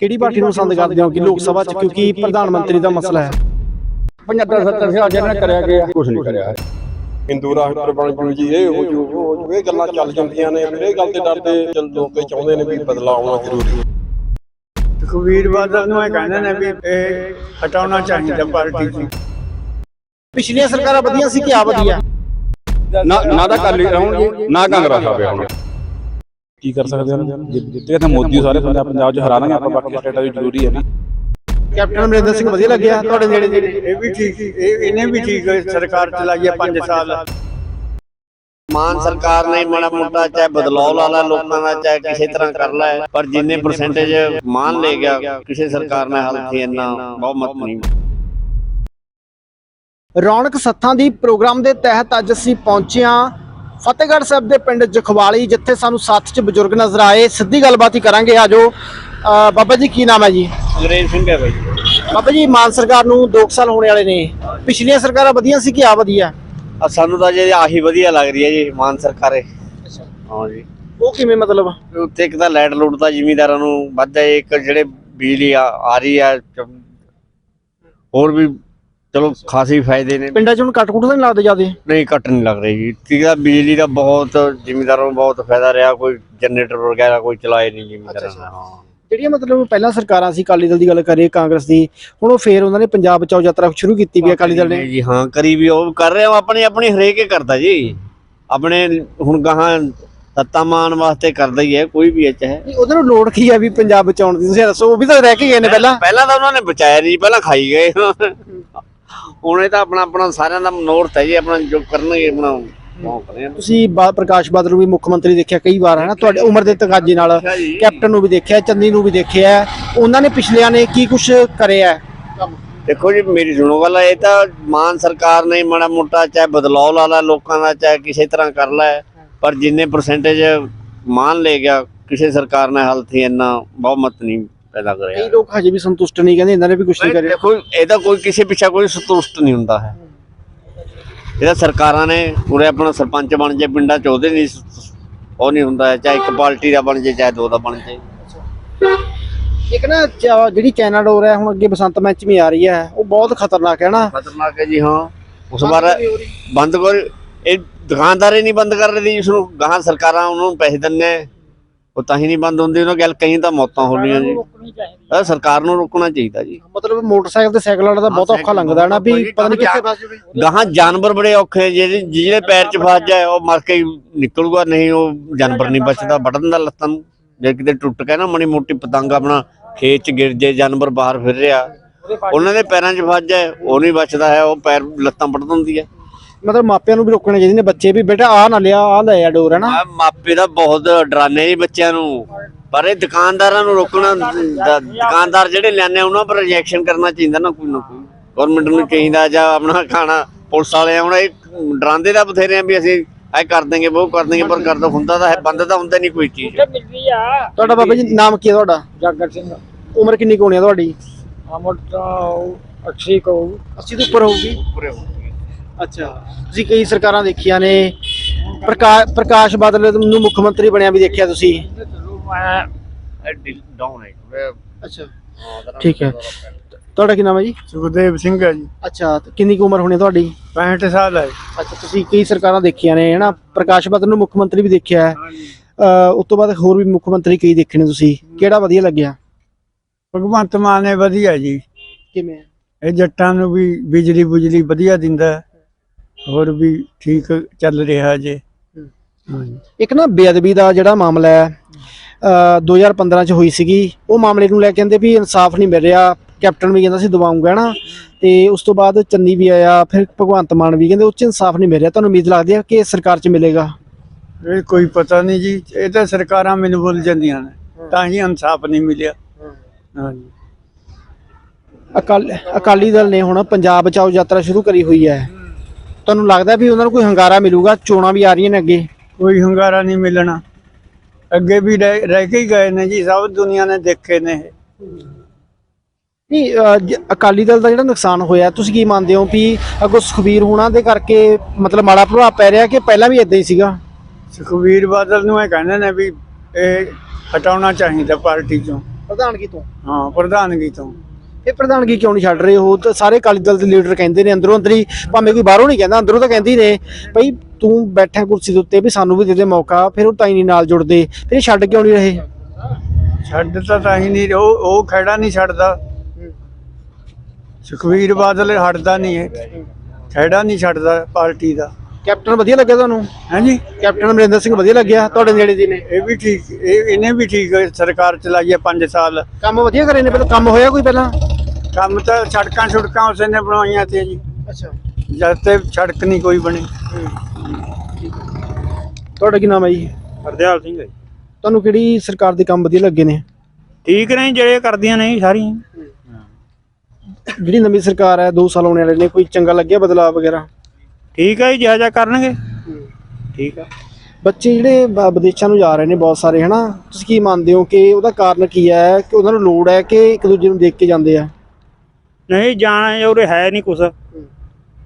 ਕਿਹੜੀ ਪਾਰਟੀ ਨੂੰ ਪਸੰਦ ਕਰਦੇ ਹੋ ਕਿ ਲੋਕ ਸਭਾ ਚ? ਕਿਉਂਕਿ ਪ੍ਰਧਾਨ ਮੰਤਰੀ ਦਾ ਮਸਲਾ ਹੈ। 75 70 ਸਾਲ ਜਿਹਨਾਂ ਨੇ ਕਰਿਆ ਗਿਆ। ਕੁਝ ਨਹੀਂ ਕਰਿਆ ਹੈ। ਹਿੰਦੂ ਰਾਸ਼ਟਰ ਬਣ ਜੂ ਜੀ ਇਹ ਹੋ ਜੂ ਉਹ ਹੋ ਜੂ। ਇਹ ਗੱਲਾਂ ਚੱਲ ਜਾਂਦੀਆਂ ਨੇ ਫਿਰ ਇਹ ਗੱਲ ਤੇ ਡਰਦੇ ਚੱਲ ਲੋਕ ਇਹ ਚਾਹੁੰਦੇ ਨੇ ਵੀ ਬਦਲਾਅ ਆਉਣਾ ਜ਼ਰੂਰੀ ਹੈ। ਸੁਖਵੀਰ ਬਾਦਲ ਨੂੰ ਇਹ ਕਹਿੰਦੇ ਨੇ ਵੀ ਇਹ ਹਟਾਉਣਾ ਚਾਹੀਦਾ ਪਾਰਟੀ ਤੋਂ ਪਿਛਲੀਆਂ ਸਰਕਾਰਾਂ ਵਧੀਆ ਸੀ ਕਿ ਆ ਵਧੀਆ? ਨਾ ਨਾ ਤਾਂ ਕਾਲੀ ਰਹੂੰਗੇ ਨਾ ਕਾਂਗਰਸ ਆਵੇ ਹੁਣ ਕੀ ਕਰ ਸਕਦੇ ਹਨ ਜਿੱਤੇ ਤਾਂ ਮੋਦੀ ਸਾਰੇ ਪੰਜਾਬ ਪੰਜਾਬ ਚ ਹਰਾ ਦਾਂਗੇ ਆਪਾਂ ਬਾਕੀ ਸਟੇਟਾਂ ਵੀ ਜ਼ਰੂਰੀ ਹੈ ਨਾ। ਕੈਪਟਨ ਅਮਰਿੰਦਰ ਸਿੰਘ ਵਧੀਆ ਲੱਗਿਆ ਤੁਹਾਡੇ ਨੇੜੇ ਜਿਹੜੇ ਇਹ ਵੀ ਠੀਕ ਇਹ ਇਹਨੇ ਵੀ ਠੀਕ ਹੈ, ਸਰਕਾਰ ਚਲਾਈ ਹੈ 5 ਸਾਲ। ਮਾਨ ਸਰਕਾਰ ਨੇ ਮਾੜਾ ਮੋਟਾ ਚਾਹੇ ਬਦਲਾਅ ਲਾ ਲਾ ਲੋਕਾਂ ਦਾ ਚਾਹੇ ਕਿਸੇ ਤਰ੍ਹਾਂ ਕਰ ਲੈ। ਪਰ ਜਿੰਨੇ ਪਰਸੈਂਟੇਜ ਮਾਨ ਲੈ ਗਿਆ ਕਿਸੇ ਸਰਕਾਰ ਨੇ ਹਾਲ ਤੇ ਇੰਨਾ ਬਹੁਮਤ ਨਹੀਂ। ਰੌਣਕ ਸੱਥਾਂ ਦੀ ਪ੍ਰੋਗਰਾਮ ਦੇ ਤਹਿਤ ਅੱਜ ਅਸੀਂ ਪਹੁੰਚੇ ਹਾਂ। ਫਤਿਹਗੜ੍ਹ ਸਾਹਿਬ ਦੇ ਪਿੰਡ ਜਖਵਾਲੀ ਜਿੱਥੇ ਸਾਨੂੰ ਸਾਥ 'ਚ ਬਜ਼ੁਰਗ ਨਜ਼ਰ ਆਏ ਸਿੱਧੀ ਗੱਲਬਾਤ ਹੀ ਕਰਾਂਗੇ ਆਜੋ ਬਾਬਾ ਜੀ ਕੀ ਨਾਮ ਹੈ ਜੀ? ਅੰਗਰੇਜ਼ ਸਿੰਘ ਹੈ ਬਾਈ ਬਾਬਾ ਜੀ ਮਾਨ ਸਰਕਾਰ ਨੂੰ 2 ਸਾਲ ਹੋਣੇ ਵਾਲੇ ਨੇ। ਪਿਛਲੀਆਂ ਸਰਕਾਰਾਂ ਵਧੀਆ ਸੀ ਕਿ ਆ ਵਧੀਆ? ਆ ਸਾਨੂੰ ਤਾਂ ਜੇ ਆਹੀ ਵਧੀਆ ਲੱਗ ਰਹੀ ਹੈ ਜੀ ਮਾਨ ਸਰਕਾਰੇ। ਹਾਂ ਜੀ। ਉਹ ਕਿਵੇਂ ਮਤਲਬ? ਉੱਤੇ ਇੱਕ ਤਾਂ ਲੂਟ ਤਾਂ ਜ਼ਿਮੀਂਦਾਰਾਂ ਨੂੰ ਵੱਧ ਹੈ ਇੱਕ ਜਿਹੜੇ ਬਿਜਲੀ ਆ ਰਹੀ ਆ ਚ- ਹੋਰ ਵੀ ਚਲੋ ਖਾਸੀ ਫਾਇਦੇ ਨੇ। ਪਿੰਡਾਂ 'ਚ ਹੁਣ ਕੱਟ ਕੁੱਟ ਤਾਂ ਨਹੀਂ ਲੱਗਦੇ ਜਿਆਦੇ? ਨਹੀਂ ਕੱਟ ਨਹੀਂ ਲੱਗ ਰਹੀ ਜੀ। ਠੀਕ ਆ ਬਿਜਲੀ ਦਾ ਬਹੁਤ ਜ਼ਿਮੀਂਦਾਰਾਂ ਨੂੰ ਬਹੁਤ ਫਾਇਦਾ ਰਿਹਾ ਕੋਈ ਜਨਰੇਟਰ ਵਗੈਰਾ ਕੋਈ ਚਲਾਏ ਨਹੀਂ ਜ਼ਿਮੀਂਦਾਰਾਂ ਨੇ। ਹਾਂ ਜਿਹੜੀਆਂ ਮਤਲਬ ਪਹਿਲਾਂ ਸਰਕਾਰਾਂ ਸੀ ਅਕਾਲੀ ਦਲ ਦੀ ਗੱਲ ਕਰੀਏ ਕਾਂਗਰਸ ਦੀ ਹੁਣ ਉਹ ਫੇਰ ਉਹਨਾਂ ਨੇ ਪੰਜਾਬ ਬਚਾਓ ਯਾਤਰਾ ਸ਼ੁਰੂ ਕੀਤੀ ਵੀ ਅਕਾਲੀ ਦਲ ਨੇ। ਜੀ ਹਾਂ ਕਰੀ ਵੀ ਉਹ ਕਰ ਰਿਹਾ ਆਪਣੀ ਆਪਣੀ ਹਰੇਕ ਹੀ ਕਰਦਾ ਜੀ। ਆਪਣੇ ਹੁਣ ਗਾਹਾਂ ਸੱਤਾ ਮਾਨ ਵਾਸਤੇ ਕਰਦਾ ਹੀ ਹੈ ਕੋਈ ਵੀ ਇਹ ਚਾਹੇ। ਨਹੀਂ, ਉਹਦੇ ਨੂੰ ਲੋੜ ਕੀ ਆ ਵੀ ਪੰਜਾਬ ਬਚਾਉਣ ਦੀ? ਤੁਸੀਂ ਦੱਸੋ ਉਹ ਵੀ ਤਾਂ ਰਹਿ ਕੇ ਗਏ ਨੇ ਪਹਿਲਾਂ ਪਹਿਲਾਂ। ਤਾਂ ਉਹਨਾਂ ਨੇ ਬਚਾਇਆ ਨਹੀਂ ਪਹਿਲਾਂ ਖਾਈ ਗਏ। ਹੁਣ ਇਹ ਤਾਂ ਆਪਣਾ ਆਪਣਾ ਸਾਰਿਆਂ ਦਾ ਨੋਰਥ ਹੈ ਜੀ ਆਪਣਾ ਜੋ ਕਰਨਗੇ ਆਪਣਾ ਉਹ ਕਰੇ। ਤੁਸੀਂ ਬਾ- ਪ੍ਰਕਾਸ਼ ਬਾਦਲ ਨੂੰ ਵੀ ਮੁੱਖ ਮੰਤਰੀ ਦੇਖਿਆ ਕਈ ਵਾਰ ਹੈ ਨਾ? ਤੁਹਾਡੇ ਉਮਰ ਦੇ ਤਕਾਜ਼ੇ ਨਾਲ ਕੈਪਟਨ ਨੂੰ ਵੀ ਦੇਖਿਆ ਚੰਨੀ ਨੂੰ ਵੀ ਦੇਖਿਆ। ਉਹਨਾਂ ਨੇ ਪਿਛਲਿਆਂ ਨੇ ਕੀ ਕੁਝ ਕਰਿਆ ਹੈ? ਦੇਖੋ ਜੀ ਮੇਰੀ ਸੁਣੋ ਗੱਲ ਇਹ ਤਾਂ ਮਾਨ ਸਰਕਾਰ ਨੇ ਮਾੜਾ ਮੋਟਾ ਚਾਹੇ ਬਦਲਾਅ ਲਾ ਲਾ ਲੋਕਾਂ ਦਾ ਚਾਹੇ ਕਿਸੇ ਤਰ੍ਹਾਂ ਕਰ ਲੈ। ਪਰ ਜਿੰਨੇ ਪਰਸੈਂਟੇਜ ਮਾਨ ਲੈ ਗਿਆ ਕਿਸੇ ਸਰਕਾਰ ਨੇ ਹਾਲ ਤੇ ਇੰਨਾ ਬਹੁਮਤ ਨਹੀਂ। ਪੈਦਾ ਕਈ ਕਰਿਆ ਲੋਕ ਹਜੇ ਵੀ ਸੰਤੁਸ਼ਟ ਨਹੀਂ ਕਹਿੰਦੇ ਇਹਨਾਂ ਨੇ ਵੀ ਕੁਝ ਨਹੀਂ ਕਰਿਆ। ਦੇਖੋ ਇਹ ਤਾਂ ਕੋਈ ਕਿਸੇ ਪਿੱਛੇ ਕੋਈ ਸੰਤੁਸ਼ਟ ਨਹੀਂ ਹੁੰਦਾ ਹੈ। ਇਹਦਾ ਸਰਕਾਰਾਂ ਨੇ ਪੂਰੇ ਆਪਣਾ ਸਰਪੰਚ ਬਣ ਜੇ ਪਿੰਡਾਂ ਚ ਉਹਦੇ ਨਹੀਂ ਉਹ ਨਹੀਂ ਹੁੰਦਾ ਹੈ, ਚਾਹੇ ਇੱਕ ਪਾਰਟੀ ਦਾ ਬਣ ਜੇ ਚਾਹੇ ਦੋ ਦਾ ਬਣ ਜੇ। ਇੱਕ ਨਾ ਜਿਹੜੀ ਚਾਈਨਾ ਡੋਰ ਹੈ ਹੁਣ ਅੱਗੇ ਬਸੰਤ ਪੰਚਮੀ ਆ ਰਹੀ ਹੈ ਉਹ ਬਹੁਤ ਖਤਰਨਾਕ ਹੈ ਨਾ। ਖਤਰਨਾਕ ਹੈ ਜੀ ਹਾਂ। ਉਸ ਵਾਰ ਬੰਦ ਕਰ ਇਹ ਦੁਕਾਨਦਾਰੇ ਨਹੀਂ ਬੰਦ ਕਰ ਰਹੀ ਇਸ ਨੂੰ ਗਾਹਾਂ ਸਰਕਾਰਾਂ ਉਹਨਾਂ ਨੂੰ ਪੈਸੇ ਦਿੰਨੇ ਉਹ ਤਾਂ ਹੀ ਨਹੀਂ ਬੰਦ ਹੁੰਦੀ ਉਹਨਾਂ ਗੱਲ ਕਹੀਂ ਤਾਂ ਮੌਤਾਂ ਹੋ ਰਹੀਆਂ ਜੀ। ਇਹ ਸਰਕਾਰ ਨੂੰ ਰੋਕਣਾ ਚਾਹੀਦਾ ਜੀ। ਮਤਲਬ ਮੋਟਰਸਾਈਕਲ ਤੇ ਸਾਈਕਲ ਵਾਲਾ ਤਾਂ ਬਹੁਤ ਔਖਾ ਲੰਘਦਾ ਹੈ ਨਾ ਵੀ ਪਤਾ ਨਹੀਂ ਕਿੱਥੇ ਫਸ ਜਾਵੇ ਗਾਹਾਂ ਜਾਨਵਰ ਬੜੇ ਔਖੇ ਜਿਹੜੇ ਜਿਹੜੇ ਪੈਰ 'ਚ ਫਸ ਜਾਏ ਉਹ ਮਰ ਕੇ ਨਿਕਲੂਗਾ ਨਹੀਂ ਉਹ ਜਾਨਵਰ ਨਹੀਂ ਬਚਦਾ ਵੱਢਣ ਦਾ ਲੱਤਾਂ ਨੂੰ। ਜੇ ਕਿਤੇ ਟੁੱਟ ਕੇ ਨਾ ਮਣੀ ਮੋਟੀ ਪਤੰਗ ਆਪਣਾ ਖੇਤ 'ਚ ਗਿਰ ਜੇ ਜਾਨਵਰ ਬਾਹਰ ਫਿਰ ਰਿਹਾ। ਉਹਨਾਂ ਦੇ ਪੈਰਾਂ 'ਚ ਫਸ ਜਾਏ ਉਹ ਨਹੀਂ ਬਚਦਾ ਹੈ ਉਹ ਪੈਰ ਲੱਤਾਂ ਵੱਢ ਦਿੰਦੀ ਹੈ। ਮਤਲਬ ਮਾਪਿਆਂ ਨੂੰ ਵੀ ਰੋਕਣੇ ਚਾਹੀਦੇ ਨੇ ਬੱਚੇ ਵੀ। ਬੇਟਾ ਆ ਨਾ ਲਿਆ ਆ ਲੈ ਆ ਡੋਰ ਹੈ ਨਾ? ਮਾਪੇ ਦਾ ਬਹੁਤ ਡਰਾਨੇ ਜੀ ਬੱਚਿਆਂ ਨੂੰ। ਪਰ ਇਹ ਦੁਕਾਨਦਾਰਾਂ ਨੂੰ ਰੋਕਣਾ ਦ- ਦੁਕਾਨਦਾਰ ਜਿਹੜੇ ਲਿਆਨੇ ਉਹਨਾਂ ਪਰ ਰਿਐਕਸ਼ਨ ਕਰਨਾ ਚਾਹੀਦਾ ਨਾ ਕੋਈ ਨਾ ਕੋਈ। ਗਵਰਨਮੈਂਟ ਨੂੰ ਚਾਹੀਦਾ ਜਾਂ ਆਪਣਾ ਖਾਣਾ ਪੁਲਿਸ ਵਾਲੇ ਹੁਣ ਇਹ ਡਰਾਉਂਦੇ ਦਾ ਬਥੇਰੇ ਆ ਵੀ ਅਸੀਂ ਇਹ ਕਰ ਦੇਂਗੇ ਉਹ ਕਰ ਦੇਂਗੇ ਪਰ ਕਰਦਾ ਹੁੰਦਾ ਤਾਂ ਹੈ ਬੰਦ ਤਾਂ ਹੁੰਦਾ ਨਹੀਂ ਕੋਈ ਚੀਜ਼। ਤੁਹਾਡਾ ਬਾਬਾ ਜੀ ਨਾਮ ਕੀ ਹੈ ਤੁਹਾਡਾ? ਜਾਗਰ ਸਿੰਘ। ਉਮਰ ਕਿੰਨੀ ਕੁ ਹੋਣੀ ਹੈ ਤੁਹਾਡੀ? ਅਮਰ ਤਾਂ 80 ਕੋ 80 ਤੋਂ ਉੱਪਰ ਹੋਊਗੀ। ਅੱਛਾ। ਤੁਸੀਂ ਕਈ ਸਰਕਾਰਾਂ ਦੇਖੀਆਂ ਨੇ ਪ੍ਰਕਾਸ਼ ਪ੍ਰਕਾਸ਼ ਬਾਦਲ ਨੂੰ ਮੁੱਖ ਮੰਤਰੀ ਬਣਿਆ ਵੀ ਦੇਖਿਆ ਤੁਸੀਂ? ਡਾਊਨ ਹੈ। ਅੱਛਾ। ਠੀਕ ਹੈ। ਤੁਹਾਡਾ ਕੀ ਨਾਮ ਹੈ ਜੀ? ਸੁਖਦੇਵ ਸਿੰਘ ਹੈ ਜੀ। ਅੱਛਾ ਤੇ ਕਿੰਨੀ ਕੁ ਉਮਰ ਹੋਣੀ ਹੈ ਤੁਹਾਡੀ? 65 ਸਾਲ ਹੈ। ਅੱਛਾ ਤੁਸੀਂ ਕਈ ਸਰਕਾਰਾਂ ਦੇਖੀਆਂ ਨੇ ਹਨਾ? ਪ੍ਰਕਾਸ਼ ਬਾਦਲ ਨੂੰ ਮੁੱਖ ਮੰਤਰੀ ਵੀ ਦੇਖਿਆ ਹੈ। ਉਸ ਤੋਂ ਬਾਅਦ ਹੋਰ ਵੀ ਮੁੱਖ ਮੰਤਰੀ ਕਈ ਦੇਖੇ ਨੇ ਤੁਸੀਂ। ਕਿਹੜਾ ਵਧੀਆ ਲੱਗਿਆ? ਭਗਵੰਤ ਮਾਨ ਨੇ ਵਧੀਆ ਜੀ। ਕਿਵੇਂ? ਇਹ ਜੱਟਾਂ ਨੂੰ ਵੀ ਬਿਜਲੀ ਬੁਜਲੀ ਵਧੀਆ ਦਿੰਦਾ ਹੈ। ਹੋਰ ਵੀ ਠੀਕ ਚੱਲ ਰਿਹਾ ਜੇ। ਹਾਂਜੀ। ਇੱਕ ਨਾ ਬੇਅਦਬੀ ਦਾ ਜਿਹੜਾ ਮਾਮਲਾ ਹੈ ਅ 2015 ਚ ਹੋਈ ਸੀਗੀ ਉਹ ਮਾਮਲੇ ਨੂੰ ਲੈ ਕੇ ਕਹਿੰਦੇ ਵੀ ਇਨਸਾਫ ਨਹੀਂ ਮਿਲ ਰਿਹਾ ਕੈਪਟਨ ਵੀ ਕਹਿੰਦਾ ਸੀ ਦਵਾਉਂਗਾ ਨਾ ਤੇ ਉਸ ਤੋਂ ਬਾਅਦ ਚੰਨੀ ਵੀ ਆਇਆ ਫਿਰ ਭਗਵੰਤ ਮਾਨ ਵੀ ਕਹਿੰਦੇ ਉਹ ਚ ਇਨਸਾਫ ਨਹੀਂ ਮਿਲ ਰਿਹਾ। ਤੁਹਾਨੂੰ ਉਮੀਦ ਲੱਗਦੀ ਹੈ ਕਿ ਸਰਕਾਰ ਚ ਮਿਲੇਗਾ? ਇਹ ਕੋਈ ਪਤਾ ਨਹੀਂ ਜੀ ਇਹ ਤਾਂ ਸਰਕਾਰਾਂ ਮੈਨੂੰ ਭੁੱਲ ਜਾਂਦੀਆਂ ਨੇ ਤਾਂ ਹੀ ਇਨਸਾਫ ਨਹੀਂ ਮਿਲਿਆ। ਹਾਂਜੀ। ਅਕਾਲ ਅਕਾਲੀ ਦਲ ਨੇ ਹੁਣ ਪੰਜਾਬ ਬਚਾਓ ਯਾਤਰਾ ਸ਼ੁਰੂ ਕਰੀ ਹੋਈ ਹੈ। ਤੁਹਾਨੂੰ ਲੱਗਦਾ ਵੀ ਉਹਨਾਂ ਨੂੰ ਕੋਈ ਹੰਗਾਰਾ ਮਿਲੂਗਾ? ਚੋਣਾਂ ਵੀ ਆ ਰਹੀਆਂ ਨੇ ਅੱਗੇ। ਕੋਈ ਹੰਗਾਰਾ ਨਹੀਂ ਮਿਲਣਾ। ਅੱਗੇ ਵੀ ਰਹਿ ਰਹਿ ਕੇ ਹੀ ਗਏ ਨੇ ਜੀ ਸਭ ਦੁਨੀਆ ਨੇ ਦੇਖੇ ਨੇ ਇਹ। ਨਹੀਂ ਜ- ਅਕਾਲੀ ਦਲ ਦਾ ਜਿਹੜਾ ਨੁਕਸਾਨ ਹੋਇਆ ਤੁਸੀਂ ਕੀ ਮੰਨਦੇ ਹੋ ਵੀ ਅੱਗੋਂ ਸੁਖਬੀਰ ਹੋਣਾ ਦੇ ਕਰਕੇ ਮਤਲਬ ਮਾੜਾ ਪ੍ਰਭਾਵ ਪੈ ਰਿਹਾ ਕਿ ਪਹਿਲਾਂ ਵੀ ਇਦਾਂ ਹੀ ਸੀਗਾ? ਸੁਖਵੀਰ ਬਾਦਲ ਨੂੰ ਇਹ ਕਹਿੰਦੇ ਨੇ ਵੀ ਇਹ ਹਟਾਉਣਾ ਚਾਹੀਦਾ ਪਾਰਟੀ ਚੋਂ। ਪ੍ਰਧਾਨਗੀ ਤੋਂ? ਹਾਂ ਪ੍ਰਧਾਨਗੀ ਤੋਂ। ਇਹ ਪ੍ਰਧਾਨਗੀ ਕਿਉਂ ਨਹੀਂ ਛੱਡ ਰਹੇ? ਹੋ ਤਾਂ ਸਾਰੇ ਅਕਾਲੀ ਦਲ ਦੇ ਲੀਡਰ ਕਹਿੰਦੇ ਨੇ ਅੰਦਰੋਂ ਅੰਦਰ ਭਾਵੇਂ ਕੋਈ ਬਾਹਰੋਂ ਨਹੀਂ ਕਹਿੰਦਾ ਅੰਦਰੋਂ ਤਾਂ ਕਹਿੰਦੇ ਹੀ ਨੇ ਭਈ ਤੂੰ ਬੈਠਾ ਕੁਰਸੀ ਦੇ ਉੱਤੇ ਵੀ ਸਾਨੂੰ ਵੀ ਦੇ ਦੇ ਮੌਕਾ ਫਿਰ ਉਹ ਤਾਂ ਹੀ ਨਹੀਂ ਨਾਲ ਜੁੜਦੇ ਫਿਰ ਛੱਡ ਕਿਉਂ ਨਹੀਂ ਰਹੇ? ਛੱਡ ਤਾਂ ਤਾਂ ਹੀ ਨਹੀਂ ਉਹ ਉਹ ਖੜਾ ਨਹੀਂ ਛੱਡਦਾ। ਸੁਖਵੀਰ ਬਾਦਲ ਹਟਦਾ ਨਹੀਂ ਹੈ ਖੜਾ ਨਹੀਂ ਛੱਡਦਾ ਪਾਰਟੀ ਦਾ। ਕੈਪਟਨ ਵਧੀਆ ਲੱਗਿਆ ਤੁਹਾਨੂੰ? ਹਾਂਜੀ। ਕੈਪਟਨ ਅਮਰਿੰਦਰ ਸਿੰਘ ਵਧੀਆ ਲੱਗਿਆ ਤੁਹਾਡੇ ਨੇੜੇ ਦੀ ਨੇ? ਇਹ ਵੀ ਠੀਕ ਇਹ ਇਹਨੇ ਵੀ ਠੀਕ ਸਰਕਾਰ ਚਲਾਈ ਹੈ 5 ਸਾਲ। ਕੰਮ ਵਧੀਆ ਕਰੇ ਨੇ ਪਹਿਲਾਂ ਕੰਮ ਹੋਇਆ ਕੋਈ ਪਹਿਲਾਂ? ਕੰਮ ਤਾਂ ਸੜਕਾਂ ਛੁੜਕਾਂ ਉਸੇ ਨੇ ਬਣਾਈਆਂ ਤੇ ਜੀ। ਅੱਛਾ। ਜਦ ਤੇ ਸੜਕ ਨਹੀਂ ਕੋਈ ਬਣੀ। ਤੁਹਾਡਾ ਕੀ ਨਾਮ ਹੈ ਜੀ? ਹਰਦਿਆਲ ਸਿੰਘ ਹੈ ਜੀ। ਤੁਹਾਨੂੰ ਕਿਹੜੀ ਸਰਕਾਰ ਦੇ ਕੰਮ ਵਧੀਆ ਲੱਗੇ ਨੇ? ਠੀਕ ਨੇ ਜਿਹੜੇ ਕਰਦੀਆਂ ਨੇ ਜੀ ਸਾਰੀਆਂ। ਜਿਹੜੀ ਨਵੀਂ ਸਰਕਾਰ ਹੈ 2 ਸਾਲ ਹੋਣੇ ਵਾਲੇ ਨੇ ਕੋਈ ਚੰਗਾ ਲੱਗਿਆ ਬਦਲਾਅ ਵਗੈਰਾ? ਠੀਕ ਹੈ ਜੀ ਜਿਹਾ ਜਿਹਾ ਕਰਨਗੇ। ਠੀਕ ਆ। ਬੱਚੇ ਜਿਹੜੇ ਬ- ਵਿਦੇਸ਼ਾਂ ਨੂੰ ਜਾ ਰਹੇ ਨੇ ਬਹੁਤ ਸਾਰੇ ਹਨਾ? ਤੁਸੀਂ ਕੀ ਮੰਨਦੇ ਹੋ ਕਿ ਉਹਦਾ ਕਾਰਨ ਕੀ ਹੈ? ਕਿ ਉਹਨਾਂ ਨੂੰ ਲੋੜ ਹੈ ਕਿ ਇੱਕ ਦੂਜੇ ਨੂੰ ਦੇਖ ਕੇ ਜਾਂਦੇ ਆ? ਨਹੀਂ ਜਾਣਾ ਉਰੇ ਹੈ ਨਹੀਂ ਕੁਛ।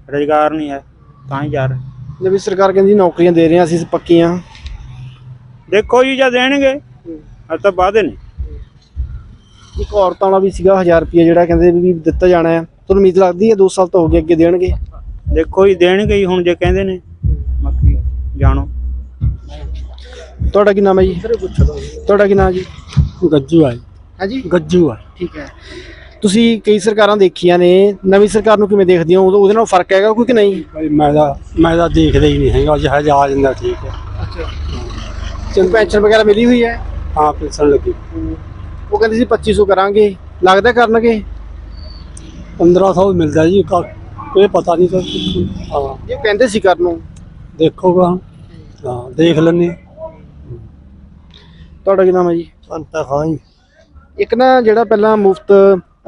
ਰੁਜ਼ਗਾਰ ਨਹੀਂ ਹੈ ਤਾਂ ਹੀ ਜਾ ਰਹੇ। ਨਵੀਂ ਸਰਕਾਰ ਕਹਿੰਦੀ ਨੌਕਰੀਆਂ ਦੇ ਰਹੇ ਹਾਂ ਅਸੀਂ ਪੱਕੀਆਂ। ਦੇਖੋ ਜੀ ਜਦ ਦੇਣਗੇ ਅੱਜ ਤਾਂ ਵਾਅਦੇ ਨੇ ਇੱਕ ਔਰਤਾਂ ਵਾਲਾ ਵੀ ਸੀਗਾ 1000 ਰੁਪਏ ਜਿਹੜਾ ਕਹਿੰਦੇ ਵੀ ਦਿੱਤਾ ਜਾਣਾ ਹੈ। ਤੁਹਾਨੂੰ ਉਮੀਦ ਲੱਗਦੀ ਹੈ 2 ਸਾਲ ਤੋਂ ਹੋ ਗਏ ਅੱਗੇ ਦੇਣਗੇ? ਦੇਖੋ ਜੀ ਦੇਣਗੇ ਹੀ ਹੁਣ ਜੇ ਕਹਿੰਦੇ ਨੇ ਬਾਕੀ ਜਾਣੋ। ਤੁਹਾਡਾ ਕੀ ਨਾਮ ਹੈ ਜੀ? ਤੁਹਾਡਾ ਕੀ ਨਾਮ ਜੀ? ਗੱਜੂ ਆ ਹਾਂਜੀ। ਗੱਜੂ ਆ ਠੀਕ ਹੈ। ਤੁਸੀਂ ਕਈ ਸਰਕਾਰਾਂ ਦੇਖੀਆਂ ਨੇ ਨਵੀਂ ਸਰਕਾਰ ਨੂੰ ਕਿਵੇਂ ਦੇਖਦੇ ਹੋ? ਉਹਦੇ- ਨਾਲ ਫ਼ਰਕ ਹੈਗਾ ਕੋਈ ਕਿ ਨਹੀਂ? ਭਾਈ ਮੈਂ ਤਾਂ ਮੈਂ ਤਾਂ ਦੇਖਦਾ ਹੀ ਨਹੀਂ ਹੈਗਾ ਜਿਹੜਾ ਆ ਜਾਂਦਾ ਠੀਕ ਹੈ। ਚਲ ਪੈਨਸ਼ਨ ਵਗੈਰਾ ਮਿਲੀ ਹੋਈ ਹੈ? ਹਾਂ ਪੈਸਣ ਲੱਗੀ। ਉਹ ਕਹਿੰਦੇ ਸੀ 2500 ਕਰਾਂਗੇ। ਲੱਗਦਾ ਕਰਨਗੇ? 1500 ਮਿਲਦਾ ਜੀ ਕ- ਕੋਈ ਪਤਾ ਨਹੀਂ ਤਾਂ ਹਾਂ। ਇਹ ਕਹਿੰਦੇ ਸੀ ਕਰਨ ਨੂੰ। ਦੇਖੋਗਾ ਹਾਂ ਦੇਖ ਲੈਣੇ ਤੁਹਾਡਾ ਕੀ ਨਾਮ ਹੈ ਜੀ? ਅੰਤਾ ਖਾਂ ਜੀ। ਇੱਕ ਨਾ ਜਿਹੜਾ ਪਹਿਲਾਂ ਮੁਫਤ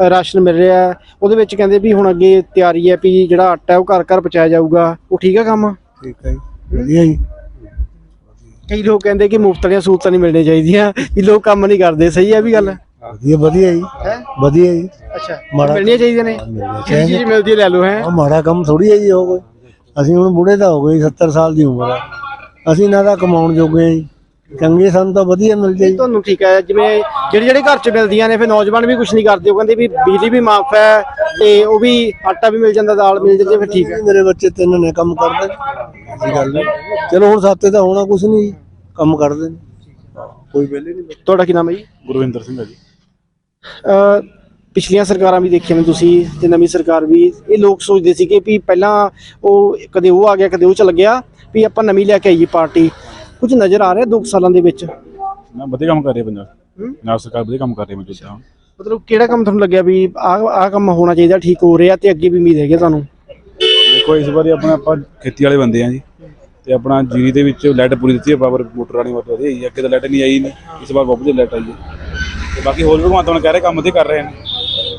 ਰਾਸ਼ਨ ਮਿਲ ਰਿਹਾ ਹੈ, ਉਹਦੇ ਵਿੱਚ ਕਹਿੰਦੇ ਵੀ ਹੁਣ ਅੱਗੇ ਤਿਆਰੀ ਹੈ ਵੀ ਜਿਹੜਾ ਆਟਾ ਹੈ ਉਹ ਘਰ ਘਰ ਪਹੁੰਚਾਇਆ ਜਾਊਗਾ। ਉਹ ਠੀਕ ਹੈ ਕੰਮ? ਠੀਕ ਹੈ ਜੀ। ਵਧੀਆ ਜੀ। ਕਈ ਲੋਕ ਕਹਿੰਦੇ ਕਿ ਮੁਫਤ ਵਾਲੀਆਂ ਸਹੂਲਤਾਂ ਨਹੀਂ ਮਿਲਣੀਆਂ ਚਾਹੀਦੀਆਂ। ਵੀ ਲੋਕ ਕੰਮ ਨਹੀਂ ਕਰਦੇ। ਸਹੀ ਹੈ ਵੀ ਗੱਲ? ਵਧੀਆ ਵਧੀਆ ਜੀ। ਹੈ? ਵਧੀਆ ਜੀ। ਅੱਛਾ। ਮਾੜਾ- ਮਿਲਣੀਆਂ ਚਾਹੀਦੀਆਂ ਨੇ? ਜਿਹੜੀ ਚੀਜ਼ ਮਿਲਦੀ ਹੈ ਲੈ ਲਓ ਹੈ। ਆ ਮਾੜਾ ਕੰਮ ਥੋੜੀ ਹੈ ਜੀ ਉਹ ਕੋਈ। ਅਸੀਂ ਹੁਣ ਬੁੜੇ ਤਾਂ ਹੋ ਗਏ 70 ਸਾਲ ਦੀ ਉਮਰ ਆ। ਅਸੀਂ ਨਾ ਤਾਂ ਕਮਾਉਣ ਜੋਗੇ ਆ ਜੀ। ਚੰਗੇ ਸਾਨੂੰ ਤਾਂ ਵਧੀਆ ਮਿਲ ਜਾਈ ਤੁਹਾਨੂੰ ਠੀਕ ਹੈ ਜਿਵੇਂ ਜਿਹੜੇ ਜਿਹੜੇ ਘਰ 'ਚ ਮਿਲਦੀਆਂ ਨੇ ਫਿਰ ਨੌਜਵਾਨ ਵੀ ਕੁਝ ਨਹੀਂ ਕਰਦੇ ਉਹ ਕਹਿੰਦੇ ਵੀ ਬਿਜਲੀ ਵੀ ਮਾਫ ਹੈ ਤੇ ਉਹ ਵੀ ਆਟਾ ਵੀ ਮਿਲ ਜਾਂਦਾ ਦਾਲ ਮਿਲ ਜਾਂਦੀ ਹੈ, ਫਿਰ ਠੀਕ ਹੈ। ਮੇਰੇ ਬੱਚੇ ਤਿੰਨ ਨੇ ਕੰਮ ਕਰਦੇ ਐਸੀ ਗੱਲ ਨਹੀਂ ਚਲੋ ਹੁਣ ਸਾਤੇ ਤਾਂ ਹੋਣਾ ਕੁਛ ਨਹੀਂ ਜੀ, ਕੰਮ ਕਰਦੇ ਨੇ। ਕੋਈ ਵੇਲੇ ਨਹੀਂ ਤੁਹਾਡਾ ਕੀ ਨਾਮ ਹੈ ਜੀ? ਗੁਰਵਿੰਦਰ ਸਿੰਘ ਹੈ ਜੀ। ਅ, ਪਿਛਲੀਆਂ ਸਰਕਾਰਾਂ ਵੀ ਦੇਖੀਆਂ ਨੇ ਤੁਸੀਂ ਤੇ ਨਵੀਂ ਸਰਕਾਰ ਵੀ ਇਹ ਲੋਕ ਸੋਚਦੇ ਸੀ ਕਿ ਵੀ ਪਹਿਲਾਂ ਉਹ ਕਦੇ ਉਹ ਆ ਗਿਆ ਕਦੇ ਉਹ ਚਲ ਗਿਆ ਵੀ ਆਪਾਂ ਨਵੀਂ ਲੈ ਕੇ ਆਈਏ ਪਾਰਟੀ। ਕੁਝ ਨਜ਼ਰ ਆ ਰਿਹਾ 2 ਸਾਲਾਂ ਦੇ ਵਿੱਚ? ਨਾ ਵਧੀਆ ਕੰਮ ਕਰ ਰਹੀ ਹੈ? ਪੰਜਾਬ। ਪੰਜਾਬ ਸਰਕਾਰ ਵਧੀਆ ਕੰਮ ਕਰ ਰਹੀ ਹੈ ਮੌਜੂਦਾ ਮਤਲਬ ਕਿਹੜਾ ਕੰਮ ਤੁਹਾਨੂੰ ਲੱਗਿਆ ਵੀ ਆਹ ਆਹ ਕੰਮ ਹੋਣਾ ਚਾਹੀਦਾ ਠੀਕ ਹੋ ਰਿਹਾ ਤੇ ਅੱਗੇ ਵੀ ਉਮੀਦ ਹੈਗੀ ਤੁਹਾਨੂੰ? ਦੇਖੋ ਇਸ ਵਾਰੀ ਆਪਣਾ ਆਪਾਂ ਖੇਤੀ ਵਾਲੇ ਬੰਦੇ ਆ ਜੀ। ਤੇ ਆਪਣਾ ਜੀਰੀ ਦੇ ਵਿੱਚ ਲਾਈਟ ਪੂਰੀ ਦਿੱਤੀ ਹੈ ਪਾਵਰ ਮੋਟਰ ਵਾਲੀ ਮੋਟਰ ਵਧੀਆ ਹੈ ਅੱਗੇ ਤਾਂ ਲਾਈਟ ਨਹੀਂ ਆਈ ਨਹੀਂ ਇਸ ਵਾਰ ਬਹੁਤ ਵਧੀਆ ਲਾਈਟ ਆਈ ਹੈ। ਤੇ ਬਾਕੀ ਹੋਰ ਵੀ ਭਗਵੰਤ ਮਾਨ ਕਹਿ ਰਹੇ ਕੰਮ ਵਧੀਆ ਕਰ ਰਹੇ ਨੇ।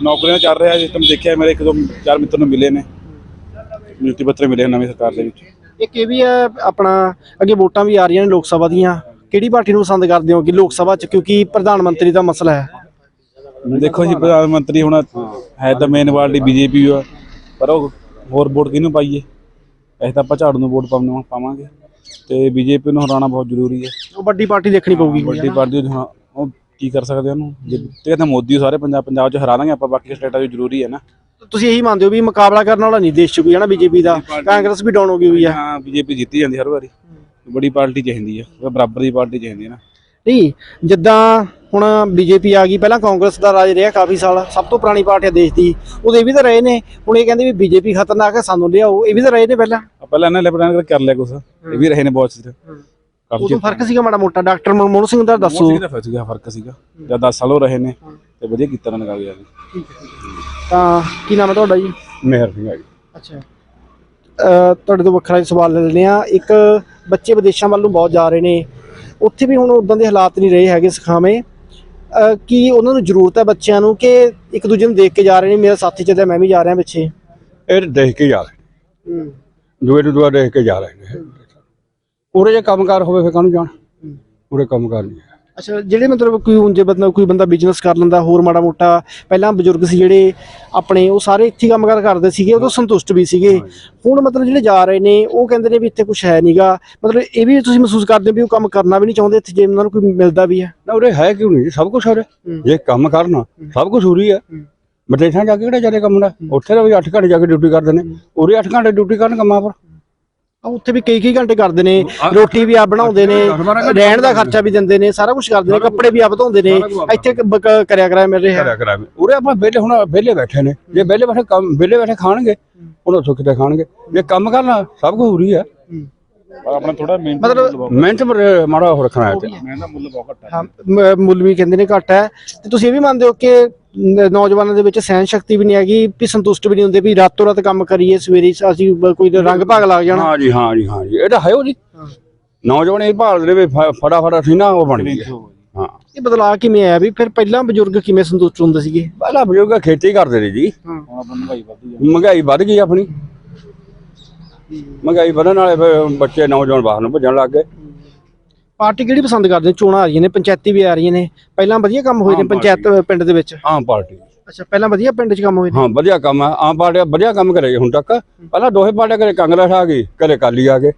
ਨੌਕਰੀਆਂ ਚੱਲ ਰਿਹਾ ਸਿਸਟਮ ਦੇਖਿਆ ਮੇਰੇ ਇੱਕ ਦੋ ਚਾਰ ਮਿੱਤਰ ਨੂੰ ਮਿਲੇ ਨੇ। ਨਿਯੁਕਤੀ ਪੱਤਰ ਮਿਲੇ ਨਵੀਂ ਸਰਕਾਰ ਦੇ ਵਿੱਚ। ਇੱਕ ਇਹ ਵੀ ਹੈ ਆਪਣਾ ਅੱਗੇ ਵੋਟਾਂ ਵੀ ਆ ਰਹੀਆਂ ਨੇ ਲੋਕ ਸਭਾ ਦੀਆਂ। ਕਿਹੜੀ ਪਾਰਟੀ ਨੂੰ ਪਸੰਦ ਕਰਦੇ ਹੋ ਕਿ ਲੋਕ ਸਭਾ 'ਚ? ਕਿਉਂਕਿ ਪ੍ਰਧਾਨ ਮੰਤਰੀ ਦਾ ਮਸਲਾ ਹੈ। ਦੇਖੋ ਜੀ ਪ੍ਰਧਾਨ ਮੰਤਰੀ ਹੁਣ ਹੈ ਤਾਂ ਮੇਨ ਪਾਰਟੀ ਬੀਜੇਪੀ ਆ ਪਰ ਉਹ ਹੋਰ ਵੋਟ ਕਿਹਨੂੰ ਪਾਈਏ? ਅਸੀਂ ਤਾਂ ਆਪਾਂ ਝਾੜੂ ਨੂੰ ਵੋਟ ਪਾਉਣਾ ਪਾਵਾਂਗੇ। ਤੇ ਬੀਜੇਪੀ ਨੂੰ ਹਰਾਉਣਾ ਬਹੁਤ ਜ਼ਰੂਰੀ ਹੈ। ਉਹ ਵੱਡੀ ਪਾਰਟੀ ਦੇਖਣੀ ਪਊਗੀ ਵੱਡੀ ਪਾਰਟੀ ਉਹ ਕੀ ਕਰ ਸਕਦੇ ਉਹਨੂੰ? ਜੇ ਤੇ ਤਾਂ ਮੋਦੀ ਸਾਰੇ ਪੰਜਾਬ ਪੰਜਾਬ 'ਚ ਹਰਾ ਦਾਂਗੇ ਆਪਾਂ ਬਾਕੀ ਸਟੇਟਾਂ 'ਚ ਜ਼ਰੂਰੀ ਹੈ ਨਾ। ਤੁਸੀਂ ਇਹੀ ਮੰਨਦੇ ਹੋ ਵੀ ਮੁਕਾਬਲਾ ਕਰਨ ਵਾਲਾ ਨਹੀਂ ਦੇਸ਼ 'ਚ ਕੋਈ ਹੈ ਨਾ ਬੀਜੇਪੀ ਦਾ? ਕਾਂਗਰਸ ਵੀ ਡਾਊਨ ਹੋ ਗਈ ਹੋਈ ਹੈ। ਹਾਂ ਬੀਜੇਪੀ ਜਿੱਤੀ ਜਾਂਦੀ ਹਰ ਵਾਰੀ। ਬੜੀ ਪਾਰਟੀ ਚਾਹੀਦੀ ਉਹ ਬਰਾਬਰ ਦੀ ਪਾਰਟੀ ਚਾਹੀਦੀ ਹੈ ਨਾ। ਨਹੀਂ ਜਿੱਦਾਂ ਹੁਣ ਬੀਜੇਪੀ ਆ ਗਈ ਪਹਿਲਾਂ ਕਾਂਗਰਸ ਦਾ ਰਾਜ ਰਿਹਾ ਕਾਫੀ ਸਾਲ ਸਭ ਤੋਂ ਪੁਰਾਣੀ ਪਾਰਟੀ ਹੈ ਦੇਸ਼ ਦੀ। ਉਹਦੇ ਵੀ ਤਾਂ ਰਹੇ ਨੇ ਹੁਣ ਇਹ ਕਹਿੰਦੇ ਵੀ ਬੀਜੇਪੀ ਖਤਰਨਾਕ ਹੈ ਸਾਨੂੰ ਲਿਆਓ ਇਹ ਵੀ ਤਾਂ ਰਹੇ ਨੇ ਪਹਿਲਾਂ। ਪਹਿਲਾਂ ਇਹਨਾਂ ਲੈਪਟਾਂ ਕਰ ਲਿਆ ਕੁਛ ਇਹ ਵੀ ਰਹੇ ਨੇ ਬਹੁਤ ਚਿਰ। ਉਦੋਂ ਫ਼ਰਕ ਸੀਗਾ ਮਾੜਾ ਮੋਟਾ ਡਾਕਟਰ ਮਨਮੋਹਨ ਸਿੰਘ ਦਾ ਦੱਸੋ। ਸੀਗਾ ਫ਼ਰਕ ਸੀਗਾ ਫ਼ਰਕ ਸੀਗਾ। ਜਦ 10 ਸਾਲ ਹੋ ਰਹੇ ਨੇ ਤੇ ਵਧੀਆ ਕੀਤਾ ਨੇ ਕਾਗਜ਼ਾਤ ਤਾਂ ਕੀ ਨਾਮ ਹੈ ਤੁਹਾਡਾ ਜੀ? ਮਿਹਰ ਸਿੰਘ ਆ ਜੀ। ਅੱਛਾ। ਤੁਹਾਡੇ ਤੋਂ ਵੱਖਰਾ ਜਿਹਾ ਸਵਾਲ ਲੈ ਲੈਂਦੇ ਆ ਇੱਕ ਬੱਚੇ ਵਿਦੇਸ਼ਾਂ ਵੱਲ ਨੂੰ ਬਹੁਤ ਜਾ ਰਹੇ ਨੇ। ਉੱਥੇ ਵੀ ਹੁਣ ਉਦਾਂ ਦੇ ਹਾਲਾਤ ਨਹੀਂ ਰਹੇ ਹੈਗੇ ਸਿਖਾਵੇਂ। ਕੀ ਉਹਨਾਂ ਨੂੰ ਜ਼ਰੂਰਤ ਹੈ ਬੱਚਿਆਂ ਨੂੰ ਕਿ ਇੱਕ ਦੂਜੇ ਨੂੰ ਦੇਖ ਕੇ ਜਾ ਰਹੇ ਨੇ? ਮੇਰਾ ਸਾਥੀ ਚੱਲਿਆ ਮੈਂ ਵੀ ਜਾ ਰਿਹਾ ਪਿੱਛੇ। ਇਹ ਦੇਖ ਕੇ ਜਾ ਰਹੇ ਨੇ। ਦੂਏ ਨੂੰ ਦੂਆ ਦੇਖ ਕੇ ਜਾ ਰਹੇ ਨੇ। ਉਰੇ ਜੇ ਕੰਮਕਾਰ ਹੋਵੇ ਫਿਰ ਕਾਹਨੂੰ ਜਾਣ? ਉਰੇ ਕੰਮਕਾਰ ਨਹੀਂ ਹੈ। ਅੱਛਾ ਜਿਹੜੇ ਮਤਲਬ ਕੋਈ ਉਂਝ ਬੰਦਾ ਕੋਈ ਬੰਦਾ ਬਿਜ਼ਨਸ ਕਰ ਲੈਂਦਾ ਹੋਰ ਮਾੜਾ ਮੋਟਾ ਪਹਿਲਾਂ ਬਜ਼ੁਰਗ ਸੀ ਜਿਹੜੇ ਆਪਣੇ ਉਹ ਸਾਰੇ ਇੱਥੇ ਹੀ ਕੰਮਕਾਰ ਕਰਦੇ ਸੀਗੇ ਉਦੋਂ ਸੰਤੁਸ਼ਟ ਵੀ ਸੀਗੇ। ਹੁਣ ਮਤਲਬ ਜਿਹੜੇ ਜਾ ਰਹੇ ਨੇ ਉਹ ਕਹਿੰਦੇ ਨੇ ਵੀ ਇੱਥੇ ਕੁਝ ਹੈ ਨਹੀਂਗਾ ਮਤਲਬ ਇਹ ਵੀ ਤੁਸੀਂ ਮਹਿਸੂਸ ਕਰਦੇ ਹੋ ਵੀ ਉਹ ਕੰਮ ਕਰਨਾ ਵੀ ਨਹੀਂ ਚਾਹੁੰਦੇ ਇੱਥੇ ਜੇ ਉਹਨਾਂ ਨੂੰ ਕੋਈ ਮਿਲਦਾ ਵੀ ਹੈ? ਨਾ ਉਰੇ ਹੈ ਕਿਉਂ ਨਹੀਂ ਜੀ? ਸਭ ਕੁਝ ਹੋ ਰਿਹਾ ਹੂੰ। ਜੇ ਕੰਮ ਕਰਨਾ ਸਭ ਕੁਝ ਹੋ ਰਹੀ ਹੈ। ਹੂੰ। ਵਿਦੇਸ਼ਾਂ ਜਾ ਕੇ ਕਿਹੜਾ ਜ਼ਿਆਦਾ ਕੰਮ ਦਾ ਉੱਥੇ ਤਾਂ ਵੀ 8 ਘੰਟੇ ਜਾ ਕੇ ਡਿਊਟੀ ਕਰਦੇ ਨੇ। ਉਰੇ 8 ਘੰਟੇ ਡਿਊਟੀ ਕਰਨ ਕੰਮਾਂ ਪਰ। ਆ ਉੱਥੇ ਵੀ ਕਈ ਕਈ ਘੰਟੇ ਕਰਦੇ ਨੇ ਰੋਟੀ ਵੀ ਆਪ ਬਣਾਉਂਦੇ ਨੇ ਰਹਿਣ ਦਾ ਖਰਚਾ ਵੀ ਦਿੰਦੇ ਨੇ ਸਾਰਾ ਕੁਝ ਕਰਦੇ ਨੇ ਕੱਪੜੇ ਵੀ ਆਪ ਧੋਂਦੇ ਨੇ ਇੱਥੇ ਕਰਿਆ ਕਰਾਇਆ ਮਿਲ ਰਿਹਾ। ਕਰਿਆ ਉਰੇ ਆਪਾਂ ਵਿਹਲੇ ਹੁਣ ਵਿਹਲੇ ਬੈਠੇ ਨੇ ਜੇ ਵਿਹਲੇ ਬੈਠੇ ਕੰਮ ਵਿਹਲੇ ਬੈਠੇ ਖਾਣਗੇ ਉਹਨਾਂ ਤੋਂ ਕਿਤੇ ਖਾਣਗੇ। ਜੇ ਕੰਮ ਕਰਨਾ ਸਭ ਕੁਝ ਹੋ ਰਹੀ ਹੈ ਪਰ ਆਪਣਾ ਥੋੜਾ ਮਤਲਬ- ਮਿਹਨਤ ਮਾੜਾ ਹੋ ਰੱਖਣਾ ਹੈ ਤੇ। ਮੁੱਲ ਬਹੁਤ ਘੱਟ ਹੈ। ਮੁੱਲ ਵੀ ਕਹਿੰਦੇ ਨੇ ਘੱਟ ਹੈ। ਤੇ ਤੁਸੀਂ ਇਹ ਵੀ ਮੰਨਦੇ ਹੋ ਕਿ ਨੌਜਵਾਨਾਂ ਦੇ ਵਿੱਚ ਸਹਿਨ ਸ਼ਕਤੀ ਵੀ ਨਹੀਂ ਹੈਗੀ ਵੀ ਸੰਤੁਸ਼ਟ ਵੀ ਨਹੀਂ ਹੁੰਦੇ ਵੀ ਰਾਤੋਂ ਰਾਤ ਕੰਮ ਕਰੀਏ ਸਵੇਰੇ ਅਸੀਂ ਬ- ਕੋਈ ਰੰਗ ਭਾਗ ਲੱਗ ਜਾਣਾ। ਹਾਂ ਜੀ ਹਾਂ ਜੀ ਹਾਂ ਜੀ। ਇਹ ਤਾਂ ਹੈ ਉਹ ਜੀ। ਨੌਜਵਾਨ ਇਹ ਭਾਲਦੇ ਨੇ ਵੀ ਫ- ਫਟਾਫਟ ਅਸੀਂ ਨਾ ਉਹ ਬਣ ਗਈ ਹਾਂ। ਇਹ ਬਦਲਾਅ ਕਿਵੇਂ ਆਇਆ ਵੀ ਫਿਰ ਪਹਿਲਾਂ ਬਜ਼ੁਰਗ ਕਿਵੇਂ ਸੰਤੁਸ਼ਟ ਹੁੰਦੇ ਸੀਗੇ? ਪਹਿਲਾਂ ਬਜ਼ੁਰਗ ਖੇਤੀ ਕਰਦੇ ਨੇ ਜੀ। ਮਹਿੰਗਾਈ ਵੱਧ ਗਈ ਆਪਣੀ। ਮਹਿੰਗਾਈ ਵਧਣ ਵਾਲੇ ਬੱਚੇ ਨੌਜਵਾਨ ਬਾਹਰ ਨੂੰ ਭੱਜਣ ਲੱਗ ਗਏ। ਪਾਰਟੀ ਕਿਹੜੀ ਪਸੰਦ ਕਰਦੇ? ਹੋ ਚੋਣਾਂ ਆ ਰਹੀਆਂ ਨੇ ਪੰਚਾਇਤੀ ਵੀ ਆ ਰਹੀਆਂ ਨੇ। ਪਹਿਲਾਂ ਵਧੀਆ ਕੰਮ ਹੋਏ ਨੇ ਆਮ ਪੰਚਾਇਤ ਪਿੰਡ ਦੇ ਵਿੱਚ? ਆਮ ਪਾਰਟੀ। ਅੱਛਾ ਪਹਿਲਾਂ ਵਧੀਆ ਪਿੰਡ 'ਚ ਕੰਮ ਹੋਏ ਨੇ? ਹਾਂ ਵਧੀਆ ਕੰਮ ਹੈ ਆਮ ਪਾਰਟੀ ਵਧੀਆ ਕੰਮ ਕਰੇ ਹੁਣ ਤੱਕ। ਪਹਿਲਾਂ ਦੋਹੇ ਪਾਰਟੀਆਂ ਕਰੇ ਕਾਂਗਰਸ ਆ ਗਈ ਕਰੇ ਕਾਲੀ ਆ ਗਏ।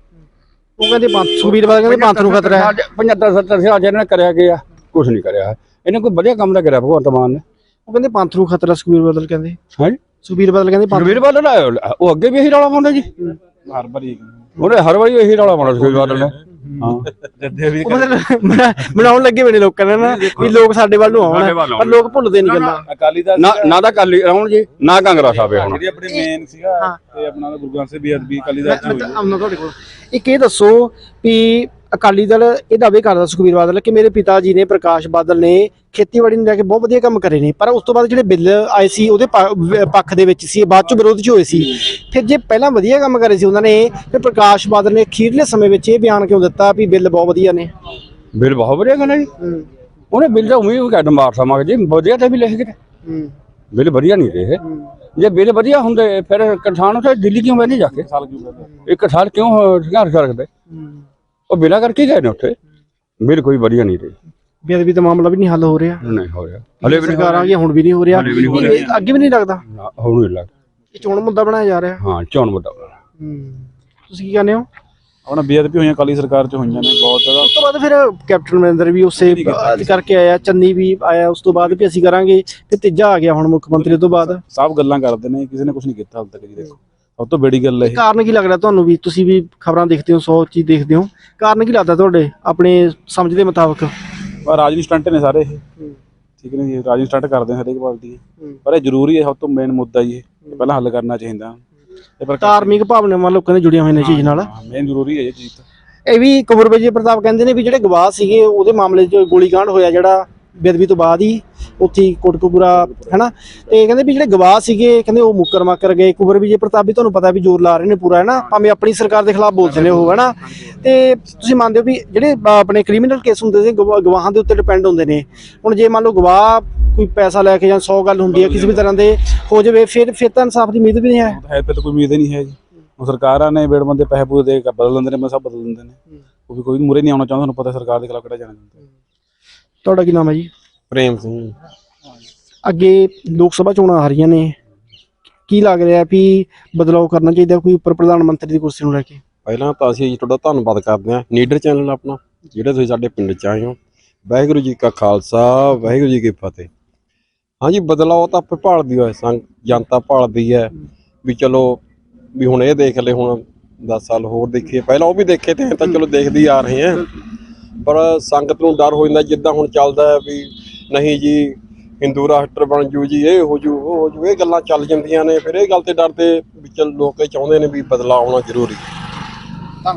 ਉਹ ਕਹਿੰਦੇ ਪੰਥ ਸੁਖਬੀਰ ਬਾਦਲ ਕਹਿੰਦੇ ਪੰਥ ਨੂੰ ਖਤਰਾ ਹੈ। 75 70 ਸਾਲ ਜਿਹਨਾਂ ਨੇ ਕਰਿਆ ਗਿਆ ਕੁਝ ਨਹੀਂ ਕਰਿਆ। ਇਹਨੇ ਕੋਈ ਵਧੀਆ ਕੰਮ ਤਾਂ ਕਰਿਆ ਭਗਵੰਤ ਮਾਨ ਨੇ। ਉਹ ਕਹਿੰਦੇ ਪੰਥ ਨੂੰ ਖਤਰਾ ਸੁਖਬੀਰ ਬਾਦਲ ਕਹਿੰਦੇ। ਹਾਂ? ਜੀ ਸੁਖਬੀਰ ਬਾਦਲ ਕਹਿੰਦੇ ਪੰਥ ਰਵੀਰ ਬਾਦਲ ਆਇਆ ਉਹ ਅੱਗੇ ਵੀ ਇਹੀ ਰੌਲਾ ਪਾਉਂਦੇ ਜੀ? ਹਰ ਵਾਰੀ। ਉਹਨੇ ਹਰ ਵਾਰੀ ਇਹੀ ਰੌਲਾ ਪਾਉਣਾ ਰਵੀਰ ਬਾਦਲ ਨੇ। ਹਾਂ। ਜੱਦੇ ਵੀ ਮਤਲਬ ਬਣਾਉਣ ਲੱਗੇ ਹੋਏ ਨੇ ਲੋਕਾਂ ਨੇ ਨਾ ਵੀ ਲੋਕ ਸਾਡੇ ਵੱਲ ਨੂੰ ਆਉਣ। ਪਰ ਲੋਕ ਭੁੱਲਦੇ ਨਹੀਂ ਗੱਲਾਂ। ਅਕਾਲੀ ਦਾ ਨਾ ਨਾ ਤਾਂ ਕਾਲੀ ਆਉਣ ਜੀ ਨਾ ਕਾਂਗਰਸ ਆਵੇ ਹੁਣ। ਜਿਹੜੀ ਆਪਣੀ ਮੇਨ ਸੀਗਾ ਤੇ ਆਪਣਾ ਗੁਰੂ ਗ੍ਰੰਥ ਸਾਹਿਬ ਬੇਅਦਬੀ ਅਕਾਲੀ ਦਾ ਹੋਈ ਤੁਹਾਡੇ ਕੋਲ। ਇੱਕ ਇਹ ਦੱਸੋ ਵੀ ਅਕਾਲੀ ਦਲ ਇਹ ਦਾਅਵੇ ਕਰਦਾ ਸੁਖਬੀਰ ਬਾਦਲ ਕਿ ਮੇਰੇ ਪਿਤਾ ਜੀ ਨੇ ਪ੍ਰਕਾਸ਼ ਬਾਦਲ ਨੇ ਖੇਤੀਬਾੜੀ ਨੂੰ ਲੈ ਕੇ ਬਹੁਤ ਵਧੀਆ ਕੰਮ ਕਰੇ ਨੇ ਪਰ ਉਸ ਤੋਂ ਬਾਅਦ ਜਿਹੜੇ ਬਿੱਲ ਆਏ ਸੀ ਉਹਦੇ ਪੱਖ ਦੇ ਵਿੱਚ ਸੀ ਬਾਅਦ ਚ ਵਿਰੋਧ ਚ ਹੋਏ ਸੀ। ਫਿਰ ਜੇ ਪਹਿਲਾਂ ਵਧੀਆ ਕੰਮ ਕਰੇ ਸੀ ਉਹਨਾਂ ਨੇ ਫਿਰ ਪ੍ਰਕਾਸ਼ ਬਾਦਲ ਨੇ ਅਖੀਰਲੇ ਸਮੇਂ ਵਿੱਚ ਇਹ ਬਿਆਨ ਕਿਉਂ ਦਿੱਤਾ ਵੀ ਬਿੱਲ ਬਹੁਤ ਵਧੀਆ ਨੇ? ਬਿੱਲ ਬਹੁਤ ਵਧੀਆ ਹੈ ਜੀ। ਉਹਨੇ ਬਿੱਲ ਤਾਂ ਉਮੀਦ ਕੱਢ ਮਾਰ ਸਮਾਂ ਜੀ ਵਧੀਆ ਤੇ ਵੀ ਲਿਖ ਕੇ। ਬਿੱਲ ਵਧੀਆ ਨਹੀਂ ਰਹੇ। ਜੇ ਬਿੱਲ ਵਧੀਆ ਹੁੰਦੇ ਫਿਰ ਕਿਸਾਨ ਉੱਥੇ ਦਿੱਲੀ ਕਿਉਂ ਬੈਠੇ ਜਾ ਕੇ? ਸਾਲ ਕਿਉਂ ਕਹਿੰਦੇ ਇੱਕ ਸਾਲ ਕਿਉਂ ਸੰਘਰਸ਼ ਕਰਦੇ ਉਹ ਬਿਨਾਂ ਕਰਕੇ ਗਏ ਨੇ ਉੱਥੇ। ਬਿੱਲ ਕੋਈ ਵਧੀਆ ਨਹੀਂ ਰਹੀ। ਬੇਅਦਬੀ ਦਾ ਮਾਮਲਾ ਵੀ ਨਹੀਂ ਹੱਲ ਹੋ ਰਿਹਾ। ਨਹੀਂ ਹੋ ਰਿਹਾ। ਹਲੇ ਵੀ ਸਰਕਾਰ ਆ ਗਈ ਹੁਣ ਵੀ ਨਹੀਂ ਹੋ ਰਿਹਾ। ਅੱਗੇ ਵੀ ਨਹੀਂ ਲੱਗਦਾ। ਹੁਣ ਨਹੀਂ ਲੱਗ ਇਹ ਚੋਣ ਮੁੱਦਾ ਬਣਾਇਆ ਜਾ ਰਿਹਾ। ਹਾਂ ਚੌਣ ਮੁੱਦਾ ਹੂੰ। ਤੁਸੀਂ ਕੀ ਕਹਿੰਦੇ ਹੋ? ਆਪਣਾ ਬੇਅਦਬੀ ਹੋਈਆਂ ਅਕਾਲੀ ਸਰਕਾਰ ਚ ਹੋਈਆਂ ਨੇ ਬਹੁਤ ਜ਼ਿਆਦਾ। ਉਸ ਤੋਂ ਬਾਅਦ ਫਿਰ ਕੈਪਟਨ ਅਮਰਿੰਦਰ ਵੀ ਉਸੇ ਕਰਕੇ ਆਇਆ ਚੰਨੀ ਵੀ ਆਇਆ ਉਸ ਤੋਂ ਬਾਅਦ ਵੀ ਅਸੀਂ ਕਰਾਂਗੇ ਤੇ ਤੀਜਾ ਆ ਗਿਆ ਹੁਣ ਮੁੱਖ ਮੰਤਰੀ ਤੋਂ ਬਾਅਦ। ਸਭ ਗੱਲਾਂ ਕਰਦੇ ਨੇ ਕਿਸੇ ਨੇ ਕੁਝ ਨਹੀਂ ਕੀਤਾ ਹਾਲ ਤੱਕ ਜੀ ਦੇਖੋ। ਸਭ ਤੋਂ ਬੜੀ ਗੱਲ ਇਹ। ਕਾਰਨ ਕੀ ਲੱਗਦਾ ਤੁਹਾਨੂੰ ਵੀ? ਤੁਸੀਂ ਵੀ ਖਬਰਾਂ ਦੇਖਦੇ ਹੋ 100 ਚੀਜ਼ ਦੇਖਦੇ ਹੋ। ਕਾਰਨ ਕੀ ਲੱਗਦਾ ਤੁਹਾਡੇ? ਆਪਣੇ ਸਮਝ ਦੇ ਮੁਤਾਬਕ। ਪਰ ਰਾਜਨੀ ਸਟੰਟ ਨੇ ਸਾਰੇ ਇਹ। ਠੀਕ ਨੇ ਜੀ ਰਾਜਨੀ ਸਟੰਟ ਕਰਦੇ ਨੇ ਹਰੇਕ ਪਾਰਟੀ ਪਰ ਇਹ ਜ਼ਰੂਰੀ ਹੈ ਸਭ ਤੋਂ ਮੇਨ ਮੁੱਦਾ ਜੀ ਇਹ ਇਹ ਪਹਿਲਾਂ ਹੱਲ ਕਰਨਾ ਚਾਹੀਦਾ। ਇਹ ਪਰ ਧਾਰਮਿਕ ਭਾਵਨਾਵਾਂ ਲੋਕਾਂ ਦੇ ਜੁੜੀਆਂ ਹੋਈਆਂ ਨੇ ਚੀਜ਼ ਨਾਲ। ਮੇਨ ਜ਼ਰੂਰੀ ਹੈ ਇਹ ਚੀਜ਼ ਤਾਂ। ਇਹ ਵੀ ਕੁਬਰ ਵਿਜੇ ਪ੍ਰਤਾਪ ਕਹਿੰਦੇ ਨੇ ਵੀ ਜਿਹੜੇ ਗਵਾਹ ਸੀਗੇ ਉਹਦੇ ਮਾਮਲੇ 'ਚ ਗੋਲੀकांड ਹੋਇਆ ਜਿਹੜਾ ਬੇਦਬੀ ਤੋਂ ਬਾਅਦ ਹੀ ਉੱਥੇ ਕੋਟਕਪੂਰਾ ਹੈਨਾ? ਤੇ ਕਹਿੰਦੇ ਵੀ ਜਿਹੜੇ ਗਵਾਹ ਸੀਗੇ ਕਹਿੰਦੇ ਉਹ ਮੁੱਕਰ ਮਾਕਰ ਗਏ। ਕੁਬਰ ਵਿਜੇ ਪ੍ਰਤਾਪ ਵੀ ਤੁਹਾਨੂੰ ਪਤਾ ਵੀ ਜ਼ੋਰ ਲਾ ਰਹੇ ਨੇ ਪੂਰਾ ਹੈਨਾ? ਭਾਵੇਂ ਆਪਣੀ ਸਰਕਾਰ ਦੇ ਖਿਲਾਫ ਬੋਲਦੇ ਨੇ ਉਹ ਹੈਨਾ? ਤੇ ਤੁਸੀਂ ਮੰਨਦੇ ਹੋ ਵੀ ਜਿਹੜੇ ਆਪਣੇ ਕ੍ਰਿਮੀਨਲ ਕੇਸ ਹੁੰਦੇ ਸੀ ਗਵਾ- ਗਵਾਹਾਂ ਦੇ ਉੱਤੇ ਡਿਪੈਂਡ ਹੁੰਦੇ ਨੇ। ਹੁਣ ਜੇ ਮੰਨ ਲਓ ਗਵਾਹ ਕੋਈ ਪੈਸਾ ਲੈ ਕੇ ਜਾਂ 100 ਗੱਲ ਹੁੰਦੀ ਹੈ ਕਿਸੇ ਵੀ ਤਰ੍ਹਾਂ ਦੇ ਹੋ ਜਾਵੇ ਫਿਰ ਫਿਰ ਤਾਂ ਇਨਸਾਫ ਦੀ ਉਮੀਦ ਵੀ ਨਹੀਂ ਹੈ। ਹੈ ਤੇ ਕੋਈ ਉਮੀਦ ਨਹੀਂ ਹੈ ਜੀ। ਸਰਕਾਰਾਂ ਨੇ ਬੇੜ ਬੰਦੇ ਪੈਸੇ ਪੂਰੇ ਦੇ ਕੇ ਬਦਲ ਦਿੰਦੇ ਨੇ ਮੈਂ ਸਭ ਬਦਲ ਦਿੰਦੇ ਨੇ। ਉਹ ਵੀ ਕੋਈ ਮੂਰੇ ਨਹੀਂ ਆਉਣਾ ਚਾਹੁੰਦਾ ਤੁਹਾਨੂੰ ਪਤਾ ਸਰਕਾਰ ਦੇ ਖਿਲਾਫ ਕਿਹੜਾ ਜਾਣਾ ਚਾਹੁੰਦਾ ਤੁਹਾਡਾ ਕੀ ਨਾਮ ਹੈ ਜੀ? ਪ੍ਰੇਮ ਸਿੰਘ। ਅੱਗੇ ਲੋਕ ਸਭਾ ਚੋਣਾਂ ਆ ਰਹੀਆਂ ਨੇ। ਕੀ ਲੱਗ ਰਿਹਾ ਵੀ ਬਦਲਾਅ ਕਰਨਾ ਚਾਹੀਦਾ ਕੋਈ ਉੱਪਰ ਪ੍ਰਧਾਨ ਮੰਤਰੀ ਦੀ ਕੁਰਸੀ ਨੂੰ ਲੈ ਕੇ? ਪਹਿਲਾਂ ਤਾਂ ਅਸੀਂ ਜੀ ਤੁਹਾਡਾ ਧੰਨਵਾਦ ਕਰਦੇ ਹਾਂ। ਨੀਡਰ ਚੈਨਲ ਆਪਣਾ ਜਿਹੜੇ ਤੁਸੀਂ ਸਾਡੇ ਪਿੰਡ ਚ ਆਏ ਹੋ। ਵਾਹਿਗੁਰੂ ਜੀ ਕਾ ਖਾਲਸਾ ਵਾਹਿਗੁਰੂ ਜੀ ਕੀ ਫਤਿਹ। ਹਾਂਜੀ ਬਦਲਾਅ ਤਾਂ ਆਪੇ ਭਾਲਦੀ ਹੋਏ ਸੰਗ ਜਨਤਾ ਭਾਲਦੀ ਹੈ ਵੀ ਚਲੋ ਵੀ ਹੁਣ ਇਹ ਦੇਖ ਲੈ ਹੁਣ 10 ਸਾਲ ਹੋਰ ਦੇਖੀਏ। ਪਹਿਲਾਂ ਉਹ ਵੀ ਦੇਖੇ ਤੇ ਤਾਂ ਚਲੋ ਦੇਖਦੇ ਆ ਰਹੇ ਹਾਂ ਪਰ ਸੰਗਤ ਨੂੰ ਡਰ ਹੋ ਜਾਂਦਾ ਜਿੱਦਾਂ ਹੁਣ ਚੱਲਦਾ ਹੈ ਵੀ ਨਹੀਂ ਜੀ ਹਿੰਦੂ ਰਾਸ਼ਟਰ ਬਣ ਜੂ ਜੀ ਇਹ ਹੋ ਜੂ ਉਹ ਹੋ ਜੂ ਇਹ ਗੱਲਾਂ ਚੱਲ ਜਾਂਦੀਆਂ ਨੇ ਫਿਰ ਇਹ ਗੱਲ ਤੇ ਡਰਦੇ ਵੀ ਚਲ ਲੋਕ ਇਹ ਚਾਹੁੰਦੇ ਨੇ ਵੀ ਬਦਲਾਅ ਆਉਣਾ ਜ਼ਰੂਰੀ ਹੈ।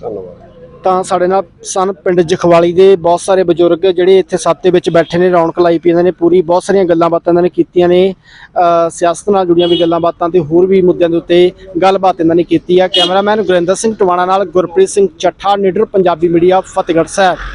ਧੰਨਵਾਦ। ਤਾਂ ਸਾਡੇ ਨਾਲ ਸਨ ਪਿੰਡ ਜਖਵਾਲੀ ਦੇ ਬਹੁਤ ਸਾਰੇ ਬਜ਼ੁਰਗ ਜਿਹੜੇ ਇੱਥੇ ਸੱਤ ਦੇ ਵਿੱਚ ਬੈਠੇ ਨੇ, ਰੌਣਕ ਲਾਈ ਪਈ ਇਹਨਾਂ ਨੇ, ਪੂਰੀ ਬਹੁਤ ਸਾਰੀਆਂ ਗੱਲਾਂ ਬਾਤਾਂ ਇਹਨਾਂ ਨੇ ਕੀਤੀਆਂ ਨੇ ਸਿਆਸਤ ਨਾਲ ਜੁੜੀਆਂ ਵੀ ਗੱਲਾਂ ਬਾਤਾਂ ਤੇ ਹੋਰ ਵੀ ਮੁੱਦਿਆਂ ਦੇ ਉੱਤੇ ਗੱਲਬਾਤ ਇਹਨਾਂ ਨੇ ਕੀਤੀ ਆ। ਕੈਮਰਾਮੈਨ ਗੁਰਿੰਦਰ ਸਿੰਘ ਟਵਾਣਾ ਨਾਲ ਗੁਰਪ੍ਰੀਤ ਸਿੰਘ ਚੱਠਾ, ਨਿਡਰ ਪੰਜਾਬੀ ਮੀਡੀਆ, ਫਤਿਹਗੜ੍ਹ ਸਾਹਿਬ।